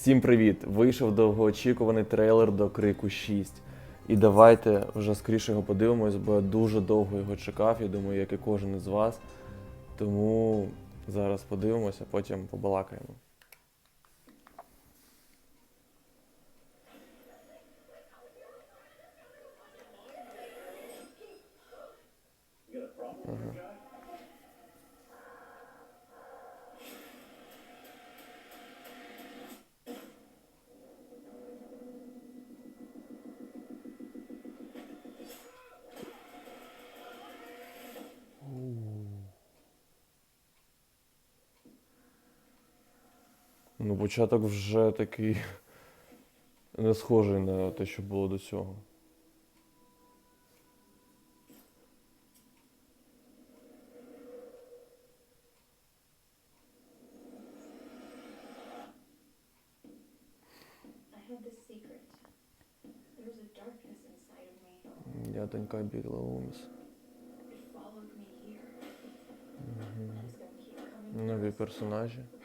Всім привіт! Вийшов довгоочікуваний трейлер до Крику 6. І давайте вже скоріше його подивимось, бо я дуже довго його чекав, я думаю, як і кожен із вас. Тому зараз подивимося, потім побалакаємо. Ну, початок вже такий не схожий на те, що було до цього. I had this secret. There was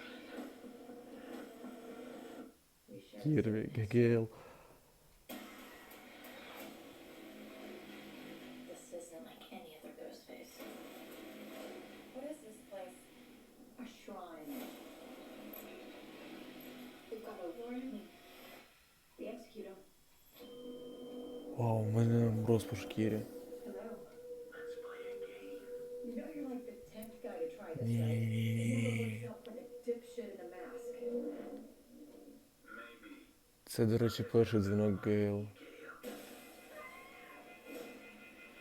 hier gegeel. Вау, у мене мороз по шкірі. Ні. Це, до речі, перший дзвінок Гейл.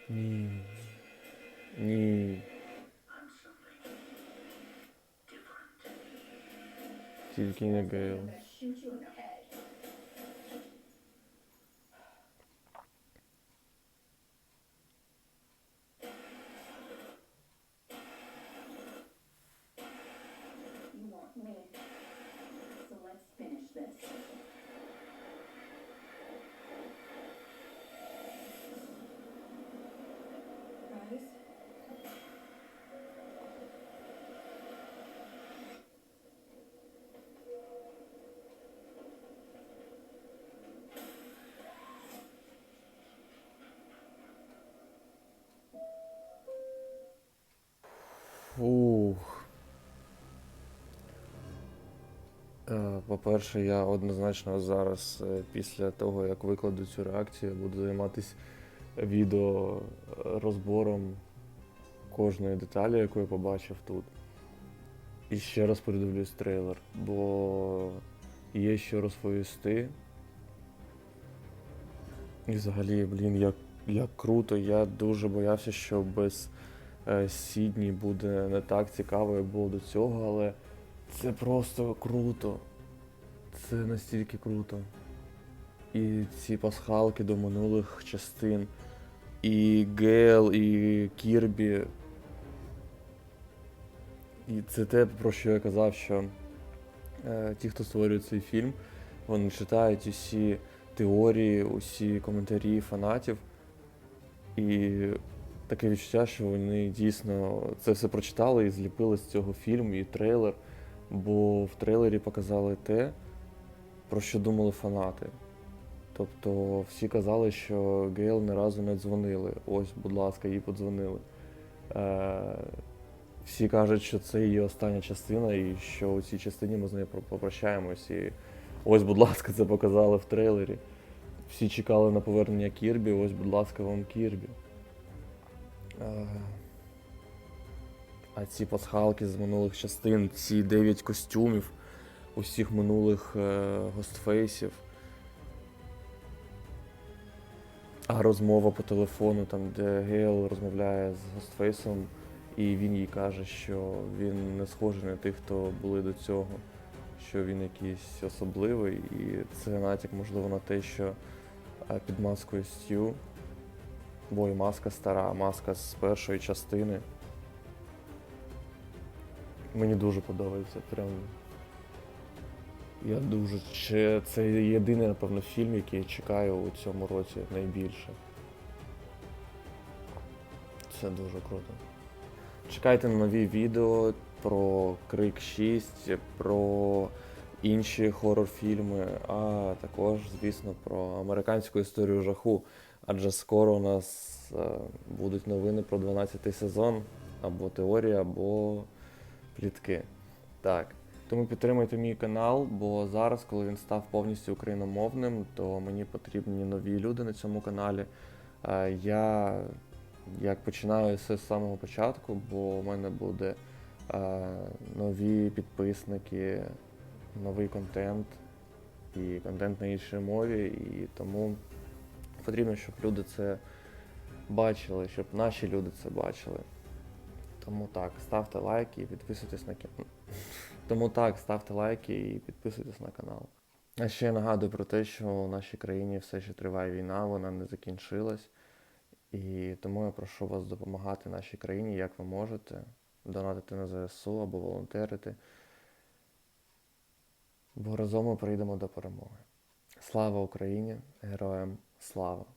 Ні. Ні. Тільки не Гейл. Фух. Е, По-перше, я однозначно зараз, е, після того, як викладу цю реакцію, буду займатися відео е, розбором кожної деталі, яку я побачив тут. І ще раз передивлюсь трейлер, бо є що розповісти. І взагалі, блін, як, як круто. Я дуже боявся, що без Сідні буде не так цікаво, як було до цього, але це просто круто. Це настільки круто. І ці пасхалки до минулих частин, і Гейл, і Кірбі. І це те, про що я казав, що е, ті, хто створює цей фільм, вони читають усі теорії, усі коментарі фанатів. І таке відчуття, що вони дійсно це все прочитали і зліпили з цього фільм і трейлер. Бо в трейлері показали те, про що думали фанати. Тобто всі казали, що Гейл ні разу не дзвонили. Ось, будь ласка, їй подзвонили. Е, всі кажуть, що це її остання частина, і що у цій частині ми з нею попрощаємось. І ось, будь ласка, це показали в трейлері. Всі чекали на повернення Кірбі, ось, будь ласка, вам Кірбі. Е, А ці пасхалки з минулих частин, ці 9 костюмів усіх минулих е, гостфейсів. А розмова по телефону, там, де Гейл розмовляє з гостфейсом, і він їй каже, що він не схожий на тих, хто були до цього, що він якийсь особливий, і це натяк, можливо, на те, що е, під маскою Стю, бо і маска стара, маска з першої частини. Мені дуже подобається. Прям. Я дуже. Це єдиний, напевно, фільм, який я чекаю у цьому році найбільше. Це дуже круто. Чекайте на нові відео про Крик 6, про інші хорор-фільми, а також, звісно, про американську історію жаху. Адже скоро у нас е, будуть новини про 12-й сезон, або теорія, або плітки. Так. Тому підтримуйте мій канал, бо зараз, коли він став повністю україномовним, то мені потрібні нові люди на цьому каналі. Е, Я як починаю все з самого початку, бо у мене буде е, нові підписники, новий контент і контент на іншій мові. І тому потрібно, щоб люди це бачили, щоб наші люди це бачили. Тому так, ставте лайки і підписуйтесь на канал. Тому так, ставте лайки і підписуйтесь на канал. А ще я нагадую про те, що у нашій країні все ще триває війна, вона не закінчилась. І тому я прошу вас допомагати нашій країні, як ви можете, донатити на ЗСУ або волонтерити. Бо разом ми прийдемо до перемоги. Слава Україні! Героям слава!